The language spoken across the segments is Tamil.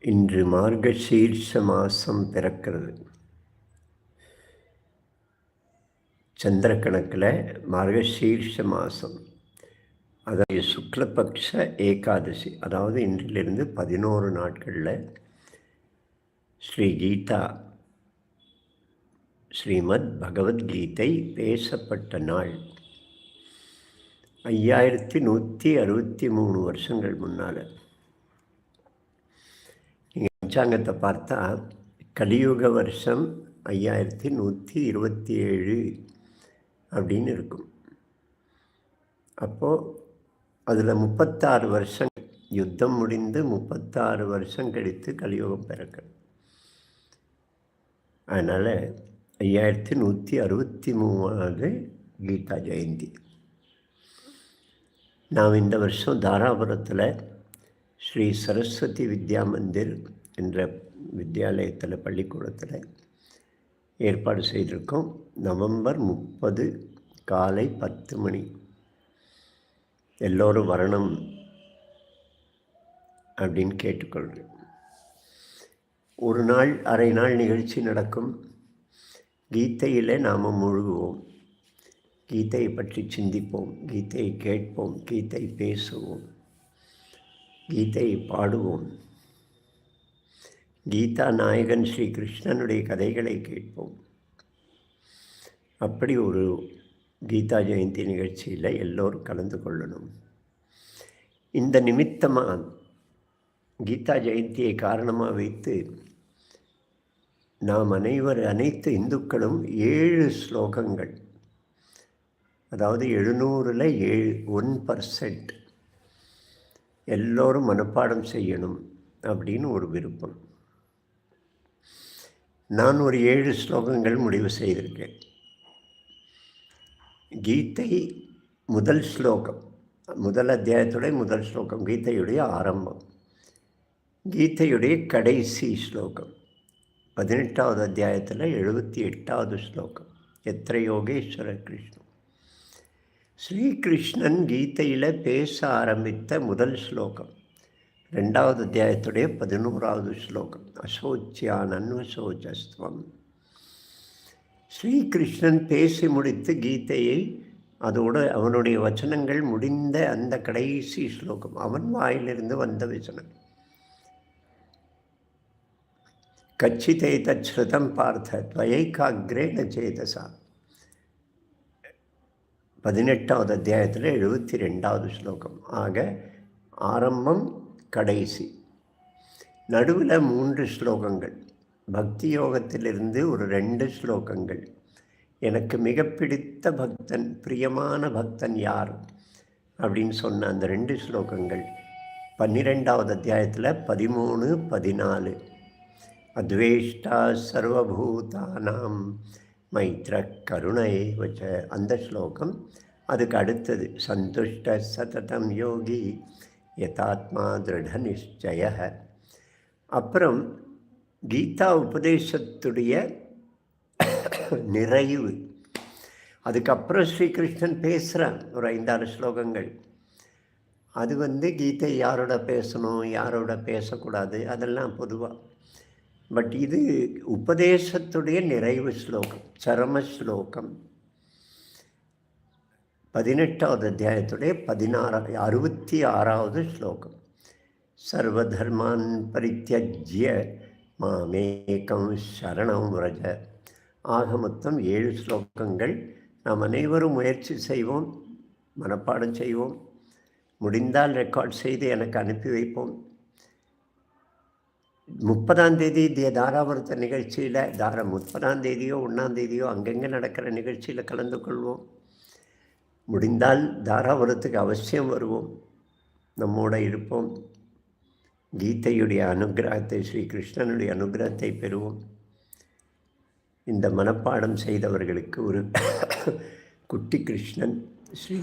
இன்று மார்கசீர்ஷ மாதம் பிறக்கிறது. சந்திர கணக்கில் மார்கசீர்ஷ மாதம் அதாவது சுக்லபக்ஷ ஏகாதசி அதாவது இன்றிலிருந்து பதினோரு நாட்களில் ஸ்ரீ கீதா ஸ்ரீமத் பகவத்கீதை பேசப்பட்ட நாள். ஐயாயிரத்தி நூற்றி அறுபத்தி மூணு வருஷங்கள் முன்னால். பஞ்சாங்கத்தை பார்த்தா கலியுக வருஷம் ஐயாயிரத்தி நூற்றி இருபத்தி ஏழு அப்படின்னு இருக்கும். அப்போது அதில் முப்பத்தாறு வருஷம் யுத்தம் முடிந்து முப்பத்தாறு வருஷம் கழித்து கலியுகம் பிறக்க அதனால் ஐயாயிரத்தி நூற்றி அறுபத்தி மூணாவது கீதா ஜெயந்தி. நாம் இந்த வருஷம் தாராபுரத்தில் ஸ்ரீ சரஸ்வதி வித்யா மந்திர் என்ற வித்தியாலயத்தில் பள்ளிக்கூடத்தில் ஏற்பாடு செய்திருக்கோம். நவம்பர் முப்பது காலை பத்து மணி. எல்லோரும் வரணும் அப்படின்னு கேட்டுக்கொள்கிறேன். ஒரு நாள் அரை நாள் நிகழ்ச்சி நடக்கும். கீதையில் நாம் முழுகுவோம். கீதையை பற்றி சிந்திப்போம். கீதையை கேட்போம். கீதை பேசுவோம். கீதையை பாடுவோம். கீதா நாயகன் ஸ்ரீ கிருஷ்ணனுடைய கதைகளை கேட்போம். அப்படி ஒரு கீதா ஜெயந்தி நிகழ்ச்சியில் எல்லோரும் கலந்து கொள்ளணும். இந்த நிமித்தமாக கீதா ஜெயந்தியை காரணமாக வைத்து நாம் அனைவர் அனைத்து இந்துக்களும் ஏழு ஸ்லோகங்கள் அதாவது எழுநூறில் ஏழு ஒன் பர்சன்ட் எல்லோரும் மனப்பாடம் செய்யணும் அப்படின்னு ஒரு விருப்பம். நான் ஒரு ஏழு ஸ்லோகங்கள் முடிவு செய்திருக்கேன். கீதை முதல் ஸ்லோகம் முதல் அத்தியாயத்துடைய முதல் ஸ்லோகம் கீதையுடைய ஆரம்பம். கீதையுடைய கடைசி ஸ்லோகம் பதினெட்டாவது அத்தியாயத்தில் எழுபத்தி எட்டாவது ஸ்லோகம் எத்திர யோகேஸ்வர கிருஷ்ணன். ஸ்ரீகிருஷ்ணன் கீதையில் பேச ஆரம்பித்த முதல் ஸ்லோகம் ரெண்டாவது அத்தியாயத்துடைய பதினோராவது ஸ்லோகம். அசோச்சியா அன்வசோஜஸ்துவம் ஸ்ரீகிருஷ்ணன் பேசி முடித்து கீதையை அதோடு அவனுடைய வச்சனங்கள் முடிந்த அந்த கடைசி ஸ்லோகம். அவன் வாயிலிருந்து வந்த வச்சனம் கச்சிதை தச்ருதம் பார்த்த துவயைக்காகிரேன சேதசா பதினெட்டாவது அத்தியாயத்தில் எழுபத்தி ரெண்டாவது ஸ்லோகம். ஆக ஆரம்பம் கடைசி. நடுவில் மூன்று ஸ்லோகங்கள். பக்தி யோகத்திலிருந்து ஒரு ரெண்டு ஸ்லோகங்கள். எனக்கு மிக பிடித்த பக்தன் பிரியமான பக்தன் யார்? அப்படின்னு சொன்ன அந்த ரெண்டு ஸ்லோகங்கள். பன்னிரெண்டாவது அத்தியாயத்தில் பதிமூணு பதினாலு. அத்வேஷ்டா சர்வபூதானாம் மைத்ர கருணை வச்ச அந்த ஸ்லோகம். அதுக்கு அடுத்தது சந்துஷ்ட சததம் யோகி யதாத்மா திருட நிச்சய அப்புறம் கீதா உபதேசத்துடைய நிறைவு. அதுக்கப்புறம் ஸ்ரீகிருஷ்ணன் பேசுகிறான் ஒரு ஐந்தாறு ஸ்லோகங்கள். அது வந்து கீதை யாரோட பேசணும் யாரோட பேசக்கூடாது அதெல்லாம் பொதுவாக பட் இது உபதேசத்துடைய நிறைவு ஸ்லோகம் சரம ஸ்லோகம். பதினெட்டாவது அத்தியாயத்துடைய பதினாறா அறுபத்தி ஆறாவது ஸ்லோகம். சர்வதர்மான் பரித்தியஜ்ய மாமேகம் சரணம் விரஜ ஆக மொத்தம் ஏழு ஸ்லோகங்கள். நாம் அனைவரும் முயற்சி செய்வோம் மனப்பாடம் செய்வோம். முடிந்தால் ரெக்கார்ட் செய்து எனக்கு அனுப்பி வைப்போம். முப்பதாம் தேதி தாராபுரத்த நிகழ்ச்சியில் தாரா முப்பதாம் தேதியோ ஒன்றாம் தேதியோ அங்கங்கே நடக்கிற நிகழ்ச்சியில் கலந்து கொள்வோம். முடிந்தால் தாராபுரத்துக்கு அவசியம் வருவோம். நம்மோட இருப்போம். கீதையுடைய அனுகிரகத்தை ஸ்ரீ கிருஷ்ணனுடைய அனுகிரகத்தை பெறுவோம். இந்த மனப்பாடம் செய்தவர்களுக்கு ஒரு குட்டி கிருஷ்ணன் ஸ்ரீ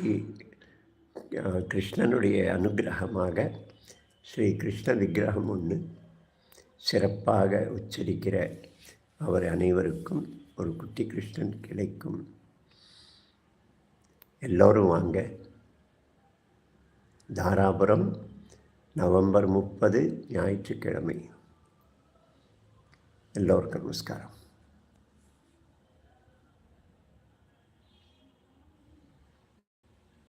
கிருஷ்ணனுடைய அனுகிரகமாக ஸ்ரீ கிருஷ்ண விக்கிரகம் ஒன்று சிறப்பாக உச்சரிக்கிற அவர் அனைவருக்கும் ஒரு குட்டி கிருஷ்ணன் கிடைக்கும். எல்லோரும் வாங்க. தாராபுரம் நவம்பர் முப்பது ஞாயிற்றுக்கிழமை. எல்லோருக்கும் நமஸ்காரம்.